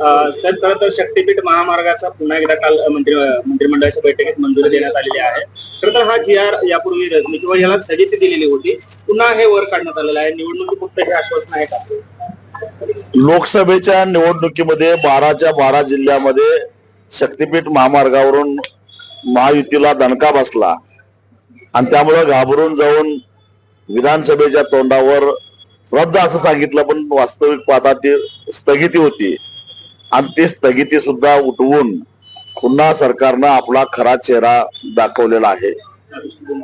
Sir खरं तर शक्तीपीठ महामार्गाचा पुन्हा एकदा काल मंत्री मंत्रिमंडळाच्या बैठकीत मंजुरी देण्यात आलेली आहे. खरं तर हा जी आर यापूर्वी रजनी किंवा याला स्थगिती दिलेली होती पुन्हा हे वर काढण्यात आलेलं आहे. निवडणुकीपुरतं हे आश्वासन आहे का? लोकसभेच्या निवडणुकीमध्ये बाराच्या बारा जिल्ह्यामध्ये शक्तीपीठ महामार्गावरून महायुतीला दणका बसला. आणि त्यामुळे घाबरून जाऊन विधानसभेच्या तोंडावर रद्द असं सांगितलं पण वास्तविक पाहता ती स्थगिती होती. आणि ती स्थगिती सुद्धा उठवून पुन्हा सरकारनं आपला खरा चेहरा दाखवलेला आहे.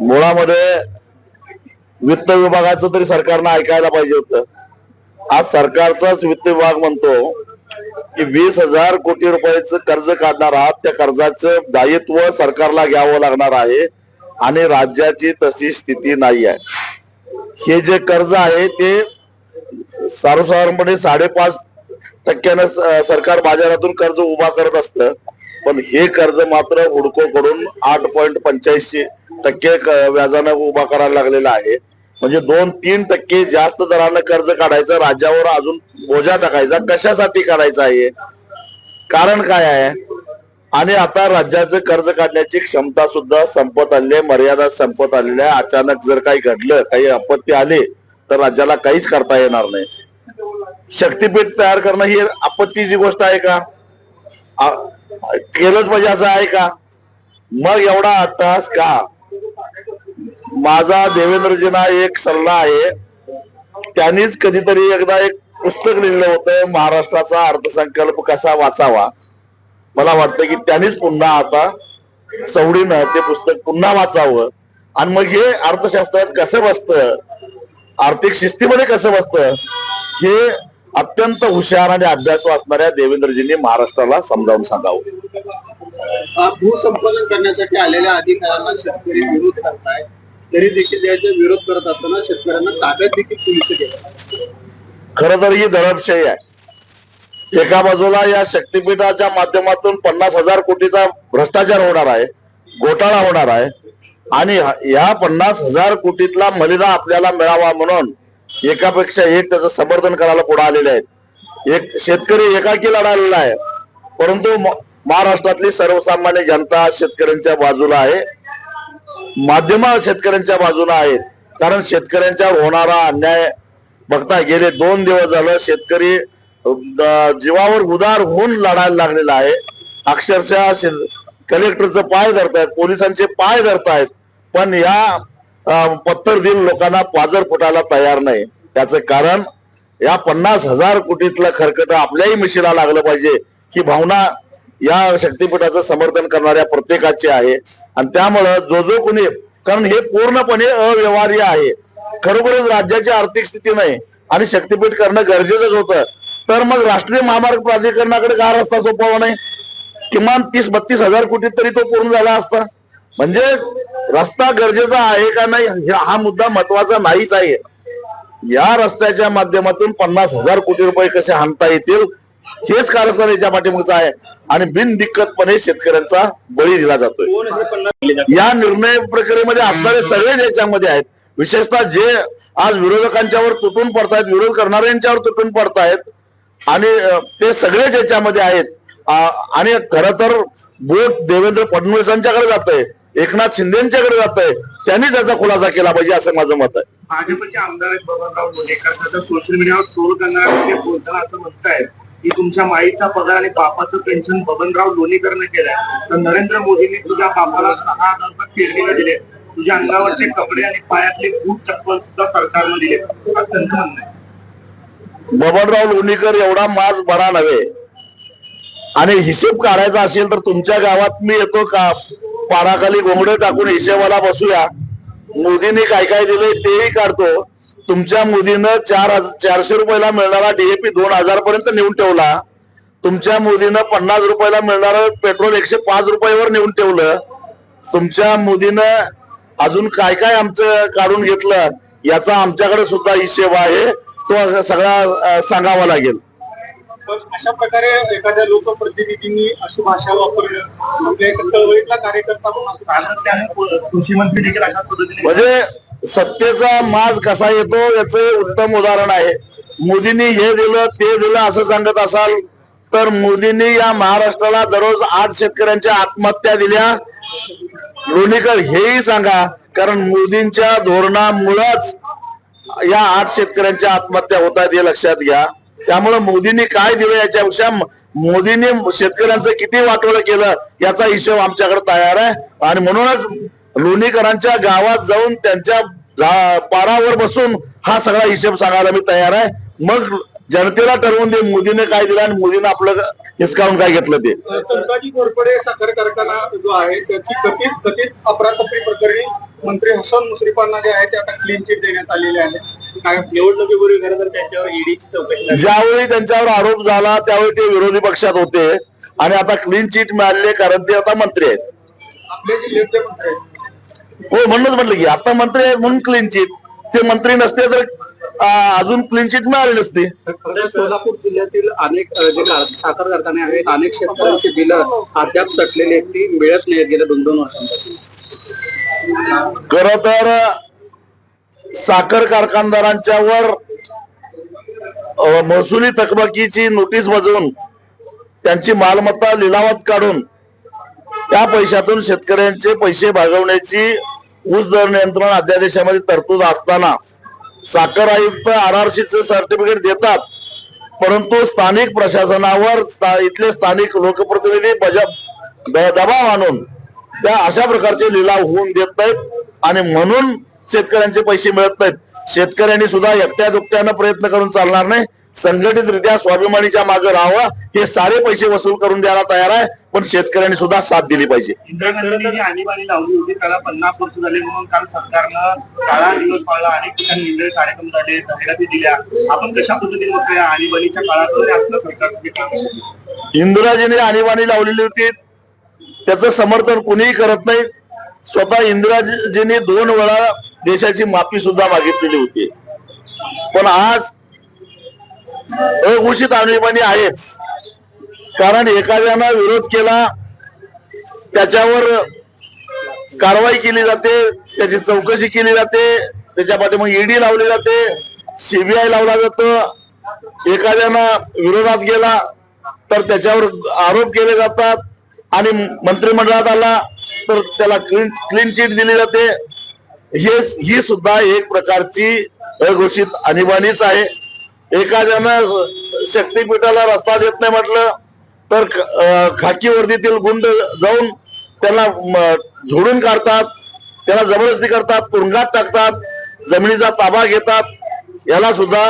मुळामध्ये वित्त विभागाचं तरी सरकारनं ऐकायला पाहिजे होतं. आज सरकारचाच वित्त विभाग म्हणतो की वीस हजार कोटी रुपयाचं कर्ज काढणार आहात त्या कर्जाचं दायित्व सरकारला घ्यावं लागणार आहे आणि राज्याची तशी स्थिती नाही आहे. हे जे कर्ज आहे ते सर्वसाधारणपणे साडेपाच टक्क्यानं सरकार बाजारातून कर्ज उभा करत असतं. पण हे कर्ज मात्र हुडको कडून आठ पॉईंट पंच्याऐंशी टक्के व्याजानं उभा करायला लागलेला आहे. म्हणजे दोन तीन टक्के जास्त दरानं कर्ज काढायचं राज्यावर अजून बोजा टाकायचा कशासाठी काढायचा आहे कारण काय आहे? आणि आता राज्याचं कर्ज काढण्याची क्षमता सुद्धा संपत आली आहे मर्यादा संपत आलेल्या आहे. अचानक जर काही घडलं काही आपत्ती आली तर राज्याला काहीच करता येणार नाही. शक्तीपीठ तयार करणं ही आपत्तीची गोष्ट आहे का? केलंच पाहिजे असं आहे का? मग एवढा अट्टास का? माझा देवेंद्रजींना एक सल्ला आहे. त्यांनीच कधीतरी एकदा एक पुस्तक लिहिलं होतं महाराष्ट्राचा अर्थसंकल्प कसा वाचावा? मला वाटतं की त्यांनीच पुन्हा आता सवडीनं ते पुस्तक पुन्हा वाचावं. आणि मग हे अर्थशास्त्रात कसं बसतं? आर्थिक शिस्तीमध्ये कसं बसतं? हे अत्यंत हुशार आणि अभ्यासू असणाऱ्या देवेंद्रजींनी महाराष्ट्राला समजावून सांगावं. भूसंपादन करण्यासाठी आलेल्या अधिकाऱ्यांना शेतकरी विरोध करताय तरी देखील त्याचा विरोध करत असताना शेतकऱ्यांना ताब्यात देखील पोलीस खर तर ही दडपशाही आहे. एका बाजूला या शक्तीपीठाच्या माध्यमातून पन्नास हजार कोटीचा भ्रष्टाचार होणार आहे घोटाळा होणार आहे आणि या पन्नास हजार कोटीतला मलिदा आपल्याला मिळावा म्हणून एकापेक्षा एक त्याचं समर्थन करायला पुढे आलेले आहेत. एक शेतकरी एकाकी लढालेला आहे. परंतु महाराष्ट्रातली सर्वसामान्य जनता शेतकऱ्यांच्या बाजूला आहे. माध्यम शेतकऱ्यांच्या बाजूला आहेत कारण शेतकऱ्यांच्यावर होणारा अन्याय बघता गेले दोन दिवस झालं शेतकरी जीवावर उदार होऊन लढायला लागलेला आहे. अक्षरशः कलेक्टरचं पाय धरतायत पोलिसांचे पाय धरतायत. पण या पत्तर दिल लोकांना पाजर फुटायला तयार नाही. त्याचं कारण या पन्नास हजार कोटीतलं खरकट आपल्याही मिशीला लागलं पाहिजे. ही भावना या शक्तीपीठाचं समर्थन करणाऱ्या प्रत्येकाची आहे. आणि त्यामुळं जो जो कोणी कारण हे पूर्णपणे अव्यवहार्य आहे. खरोखरच राज्याची आर्थिक स्थिती नाही आणि शक्तीपीठ करणं गरजेचंच होतं. तर मग राष्ट्रीय महामार्ग प्राधिकरणाकडे का रस्ता सोपवा नाही? किमान तीस बत्तीस हजार कोटी तरी तो पूर्ण झाला असता. म्हणजे रस्ता गरजेचा आहे का नाही हा- मुद्दा महत्त्वाचा नाहीच आहे. या रस्त्याच्या माध्यमातून पन्नास हजार कोटी रुपये कसे आणता येतील हेच कारस्थान याच्या पाठीमागचं आहे. आणि बिनदिक्कतपणे शेतकऱ्यांचा बळी दिला जातोय. या निर्णय प्रक्रियेमध्ये असणारे सगळेच याच्यामध्ये आहेत विशेषतः जे आज विरोधकांच्यावर तुटून पडतायत विरोध करणाऱ्यांच्यावर तुटून पडतायत आणि ते सगळेच याच्यामध्ये आहेत. आणि खर तर बोट देवेंद्र फडणवीसांच्याकडे जात आहे एकनाथ शिंदेच्याकडे जात आहे त्यांनी त्याचा खुलासा केला पाहिजे असं माझं मत आहे. भाजपचे आमदार आहेत बबनराव लोणेकर सोशल मीडियावर ट्रोल करणारे बोलताना असं म्हणतायत की तुमच्या माईचा पगार आणि बापाचं पेन्शन बबनराव लोणीकरनं केलंय. तर नरेंद्र मोदींनी तुझ्या बापाला सहा हजार रुपये पेरणीला दिले. तुझ्या अंगावरचे कपडे आणि पायातले बूट चप्पल सुद्धा सरकारनं दिले. असं त्यांचं म्हणणं आहे. बबनराव लोणीकर एवढा माज बरा नव्हे. आणि हिशेब काढायचा असेल तर तुमच्या गावात मी येतो का? पाराखाली घोंगडे टाकून हिशेबाला बसूया. मोदींनी काय काय दिलंय तेही काढतो. तुमच्या मोदीनं चार चारशे रुपयाला मिळणारा डीएपी दोन हजार पर्यंत नेऊन ठेवला. तुमच्या मोदीनं पन्नास रुपयाला मिळणारं पेट्रोल एकशे पाच रुपयावर नेऊन ठेवलं. तुमच्या मोदीनं अजून काय काय आमचं काढून घेतलं याचा आमच्याकडे सुद्धा हिशेब आहे. तो सगळा सांगावा लागेल. पण अशा प्रकारे एखाद्या लोकप्रतिनिधींनी अशी भाषा वापरणं म्हणजे एक चळवळीतला कार्यकर्ता म्हणून कृषी मंत्री देखील अशा पद्धतीने म्हणजे सत्तेचा माज कसा येतो याचं उत्तम उदाहरण आहे. मोदींनी हे दिलं ते दिलं असं सांगत असाल तर मोदींनी या महाराष्ट्राला दररोज आठ शेतकऱ्यांच्या आत्महत्या दिल्या. लोणीकर हेही सांगा कारण मोदींच्या धोरणामुळंच या आठ शेतकऱ्यांच्या आत्महत्या होत आहेत हे लक्षात घ्या. त्यामुळे मोदींनी काय दिलं याच्यापेक्षा मोदींनी शेतकऱ्यांचं किती वाटोळं केलं याचा हिशोब आमच्याकडे तयार आहे. आणि म्हणूनच लोणीकरांच्या गावात जाऊन त्यांच्या पारावर बसून हा सगळा हिशोब सांगायला मी तयार आहे. मग जनतेला ठरवून दे मोदीने काय दिलं आणि मोदीने आपलं हिसकावून काय घेतलं ते. संताजी घोरपडे साखर कारखाना जो आहे त्याची कथित कथित अफरातफरी प्रकरणी मंत्री हसन मुश्रीफांना जे आहे ते आता क्लीन चिट देण्यात आलेले आहे. निवडणुकीपूर्वी खरं तर त्यांच्यावर ईडीची चौकशी झाली. ज्यावेळी त्यांच्यावर आरोप झाला त्यावेळी ते विरोधी पक्षात होते. आणि आता क्लीन चिट मिळाले कारण ते आता मंत्री आहेत. आपले जिल्ह्यातले मंत्री आहेत. हो म्हणूनच म्हटलं की आता मंत्री आहेत म्हणून क्लीन चिट ते मंत्री नसते तर अजून क्लीन चिट मिळाली नसती. सोलापूर जिल्ह्यातील अनेक जे साखर कारखाने आहेत अनेक शेतकऱ्यांची बिलं अद्याप तटलेली आहेत. ती मिळत नाहीत गेल्या दोन दोन वर्षांपासून. खर तर साखर कारखानदारांच्यावर महसुली थकबाकीची नोटीस बजवून त्यांची मालमत्ता लिलावात काढून त्या पैशातून शेतकऱ्यांचे पैसे भागवण्याची ऊस दर नियंत्रण अध्यादेशामध्ये तरतूद असताना साखर आयुक्त आर आर सीचे सर्टिफिकेट देतात परंतु स्थानिक प्रशासनावर स्था- इथले स्थानिक लोकप्रतिनिधी दबाव आणून त्या अशा प्रकारचे लिलाव होऊन देत नाहीत आणि म्हणून शेतकऱ्यांचे पैसे मिळत नाहीत. शेतकऱ्यांनी सुद्धा एकट्या दुकट्यानं प्रयत्न करून चालणार नाही. संघटितरित्या स्वाभिमानीच्या मागे राहावं. हे सारे पैसे वसूल करून द्यायला तयार आहे. पण शेतकऱ्यांनी सुद्धा साथ दिली पाहिजे. आणीबाणी लावली होती. त्याला पन्नास वर्ष झाले. म्हणून काल सरकारनं काळा दिवस पाळला अनेक ठिकाणी निर्णय कार्यक्रम झाले. जाहिराती दिल्या. आपण कशा पद्धतीने आणीबाणीच्या काळात सरकार? इंदिराजीने आणीबाणी लावलेली होती. त्याचं समर्थन कुणीही करत नाही. स्वतः इंदिराजीने दोन वेळा देशाची माफी सुद्धा मागितलेली होती. पण आज अघोषित आणीबाणी आहेच. कारण एखाद्यानं विरोध केला त्याच्यावर कारवाई केली जाते त्याची चौकशी केली जाते त्याच्या मग ईडी लावली जाते सीबीआय लावला जातो एखाद्यानं विरोधात गेला तर त्याच्यावर आरोप केले जातात आणि मंत्रिमंडळात आला तर त्याला क्लीन क्लीन चिट दिली जाते. हे ही सुद्धा एक प्रकारची अघोषित आणीबाणीच आहे. एखाद्यानं शक्तीपीठाला रस्ता देत नाही म्हटलं तर खाकी वर्दीतील गुंड जाऊन त्याला झोडून काढतात त्याला जबरदस्ती करतात तुरुंगात टाकतात जमिनीचा ताबा घेतात. याला सुद्धा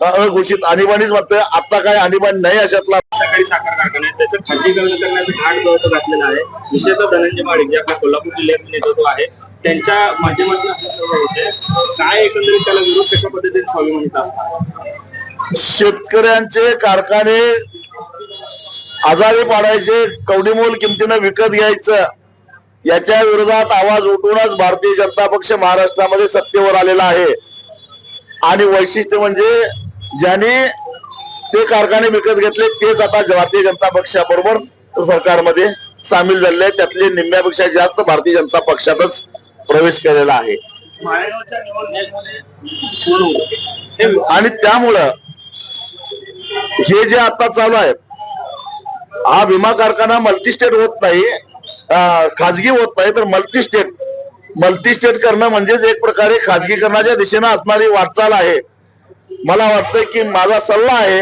अघोषित आणीबाणीच म्हणतोय. आता काय आणीबाणी नाही अशातला. सकाळी साखर कारखाना त्याचं खाजगीकरण करण्याचं घाट गवत घातलेलं आहे. विशेषतः धनंजय माडिक जे आपल्या कोल्हापूर जिल्ह्यात नेतृत्व आहे. त्यांच्या माध्यमातून सर्व होते. काय एकंदरीत त्याला विरोध कशा पद्धतीने स्वाभिमानीत शेतकऱ्यांचे कारखाने आजारी पाडायचे कवडीमोल किमतीनं विकत घ्यायचं याच्या विरोधात आवाज उठूनच भारतीय जनता पक्ष महाराष्ट्रामध्ये सत्तेवर आलेला आहे. आणि वैशिष्ट्य म्हणजे ज्याने ते कारखाने विकत घेतले तेच आता भारतीय जनता पक्षाबरोबर सरकारमध्ये सामील झालेले त्यातले निम्म्यापेक्षा जास्त भारतीय जनता पक्षातच प्रवेश केलेला आहे. आणि त्यामुळं हे जे आता चालू आहे हा विमा कारखाना मल्टीस्टेट होत नाही खाजगी होत नाही तर मल्टीस्टेट मल्टीस्टेट करणं म्हणजेच एक प्रकारे खाजगीकरणाच्या दिशेनं असणारी वाटचाल आहे. मला वाटतं की माझा सल्ला आहे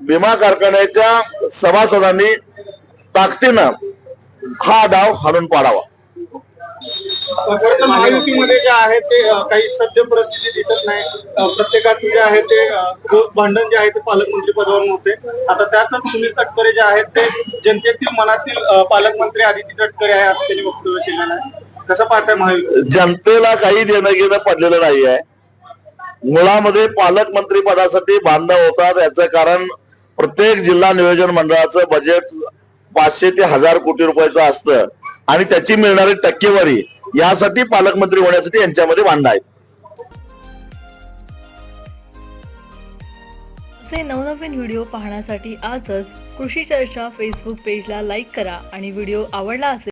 विमा कारखान्याच्या सभासदांनी ताकदीनं हा डाव हाणून पाडावा. खरं तर महायुतीमध्ये जे आहे ते काही सद्य परिस्थिती दिसत नाही. प्रत्येकात जे आहे ते रोज भांडण जे आहे ते पालकमंत्री पदावर होते. आता त्यातच सुनील तटकरे जे आहेत ते जनतेतील मनातील पालकमंत्री आदिती तटकरे आहे असं त्यांनी वक्तव्य केलेलं आहे. कसं पाहताय महायुती? जनतेला काही देणं घेणं पडलेलं नाही आहे. मुळामध्ये पालकमंत्री पदासाठी भांडणं होतात. याचं कारण प्रत्येक जिल्हा नियोजन मंडळाचं बजेट पाचशे ते हजार कोटी रुपयाचं असतं. आणि त्याची मिळणारी टक्केवारी यासाठी पालकमंत्री होण्यासाठी यांच्यामध्ये भांडणं आहेत. असे नवनवीन व्हिडिओ पाहण्यासाठी आजच कृषी चर्चा फेसबुक पेजला लाईक करा आणि व्हिडिओ आवडला असेल